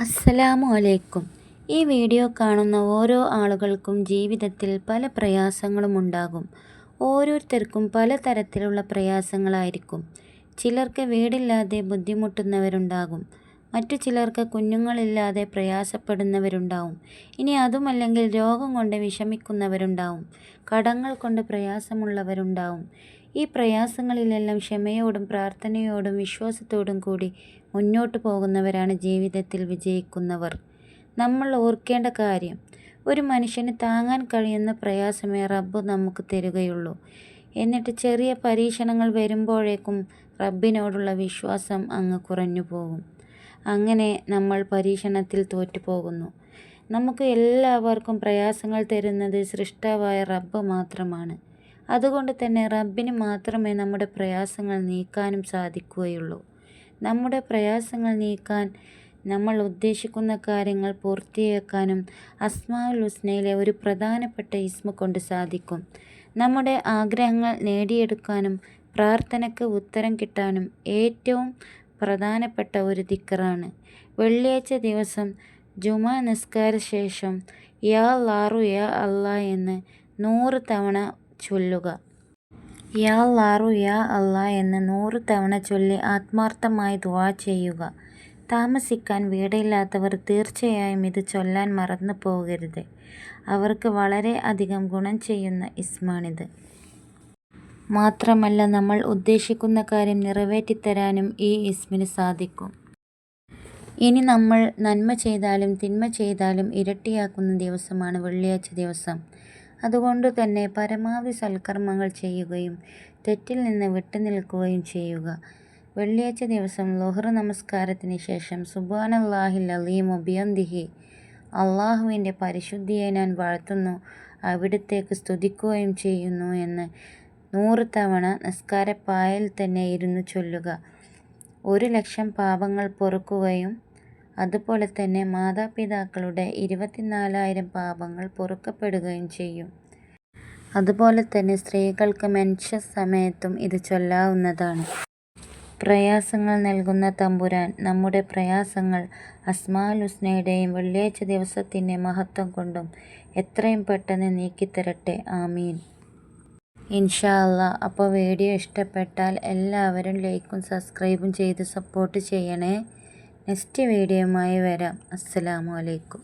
അസ്സലാമു അലൈക്കും ഈ വീഡിയോ കാണുന്ന ഓരോ ആളുകൾക്കും ജീവിതത്തിൽ പല പ്രയാസങ്ങളും ഉണ്ടാകും. ഓരോരുത്തർക്കും പല തരത്തിലുള്ള പ്രയാസങ്ങളായിരിക്കും. ചിലർക്ക് വീടില്ലാതെ ബുദ്ധിമുട്ടുന്നവരുണ്ടാകും. മറ്റു ചിലർക്ക് കുഞ്ഞുങ്ങളില്ലാതെ പ്രയാസപ്പെടുന്നവരുണ്ടാവും. ഇനി അതുമല്ലെങ്കിൽ രോഗം കൊണ്ട് വിഷമിക്കുന്നവരുണ്ടാവും. കടങ്ങൾ കൊണ്ട് പ്രയാസമുള്ളവരുണ്ടാവും. ഈ പ്രയാസങ്ങളിലെല്ലാം ക്ഷമയോടും പ്രാർത്ഥനയോടും വിശ്വാസത്തോടും കൂടി മുന്നോട്ട് പോകുന്നവരാണ് ജീവിതത്തിൽ വിജയിക്കുന്നവർ. നമ്മൾ ഓർക്കേണ്ട കാര്യം ഒരു മനുഷ്യന് താങ്ങാൻ കഴിയുന്ന പ്രയാസമേ റബ്ബ് നമുക്ക് തരുകയുള്ളൂ. എന്നിട്ട് ചെറിയ പരീക്ഷണങ്ങൾ വരുമ്പോഴേക്കും റബ്ബിനോടുള്ള വിശ്വാസം അങ്ങ് കുറഞ്ഞു പോകും അങ്ങനെ നമ്മൾ പരീക്ഷണത്തിൽ തോറ്റുപോകുന്നു. നമുക്ക് എല്ലാവർക്കും പ്രയാസങ്ങൾ തരുന്നത് സൃഷ്ടാവായ റബ്ബ് മാത്രമാണ്. അതുകൊണ്ട് തന്നെ റബ്ബിന് മാത്രമേ നമ്മുടെ പ്രയാസങ്ങൾ നീക്കാനും സാധിക്കുകയുള്ളൂ. നമ്മുടെ പ്രയാസങ്ങൾ നീക്കാൻ നമ്മൾ ഉദ്ദേശിക്കുന്ന കാര്യങ്ങൾ പൂർത്തിയാക്കാനും അസ്മാഉൽ ഹുസ്നയിലെ ഒരു പ്രധാനപ്പെട്ട ഇസ്മ കൊണ്ട് സാധിക്കും. നമ്മുടെ ആഗ്രഹങ്ങൾ നേടിയെടുക്കാനും പ്രാർത്ഥനയ്ക്ക് ഉത്തരം കിട്ടാനും ഏറ്റവും പ്രധാനപ്പെട്ട ഒരു ദിക്കറാണ്. വെള്ളിയാഴ്ച ദിവസം ജുമാ നിസ്കാര ശേഷം യാ ലാറു യാ അല്ല എന്ന് നൂറ് തവണ ചൊല്ലുക. യാ ലാറു യാ അല്ല എന്ന് നൂറ് തവണ ചൊല്ലി ആത്മാർത്ഥമായി ദുആ ചെയ്യുക. താമസിക്കാൻ വീടില്ലാത്തവർ തീർച്ചയായും ഇത് ചൊല്ലാൻ മറന്നു പോകരുത്. അവർക്ക് വളരെ അധികം ഗുണം ചെയ്യുന്ന ഇസ്മാണിത്. മാത്രമല്ല നമ്മൾ ഉദ്ദേശിക്കുന്ന കാര്യം നിറവേറ്റിത്തരാനും ഈ ഇസ്മിന് സാധിക്കും. ഇനി നമ്മൾ നന്മ ചെയ്താലും തിന്മ ചെയ്താലും ഇരട്ടിയാക്കുന്ന ദിവസമാണ് വെള്ളിയാഴ്ച ദിവസം. അതുകൊണ്ട് തന്നെ പരമാവധി സൽക്കർമ്മങ്ങൾ ചെയ്യുകയും തെറ്റിൽ നിന്ന് വിട്ടുനിൽക്കുകയും ചെയ്യുക. വെള്ളിയാഴ്ച ദിവസം ലോഹർ നമസ്കാരത്തിന് ശേഷം സുബ്ഹാനല്ലാഹിൽ അലീം ഒബിയന്തിഹി അള്ളാഹുവിന്റെ പരിശുദ്ധിയെ ഞാൻ വാഴ്ത്തുന്നു. അവിടത്തേക്ക് സ്തുതിക്കുകയും ചെയ്യുന്നു എന്ന് നൂറ് തവണ നിസ്കാരപ്പായയിൽ തന്നെ ഇരുന്നു ചൊല്ലുക. ഒരു ലക്ഷം പാപങ്ങൾ പൊറുക്കുകയും അതുപോലെ തന്നെ മാതാപിതാക്കളുടെ ഇരുപത്തിനാലായിരം പാപങ്ങൾ പൊറുക്കപ്പെടുകയും ചെയ്യും. അതുപോലെ തന്നെ സ്ത്രീകൾക്ക് മെൻഷ സമയത്തും ഇത് ചൊല്ലാവുന്നതാണ്. പ്രയാസങ്ങൾ നൽകുന്ന തമ്പുരാൻ നമ്മുടെ പ്രയാസങ്ങൾ അസ്മാൽ ഹുസ്നയുടെയും വെള്ളിയാഴ്ച ദിവസത്തിന്റെ മഹത്വം കൊണ്ടും എത്രയും പെട്ടെന്ന് നീക്കിത്തരട്ടെ. ആമീൻ. ഇൻഷാ അപ്പോൾ വീഡിയോ ഇഷ്ടപ്പെട്ടാൽ എല്ലാവരും ലൈക്കും സബ്സ്ക്രൈബും ചെയ്ത് സപ്പോർട്ട് ചെയ്യണേ. നെക്സ്റ്റ് വീഡിയോയുമായി വരാം. അസ്സലാമു അലൈക്കും.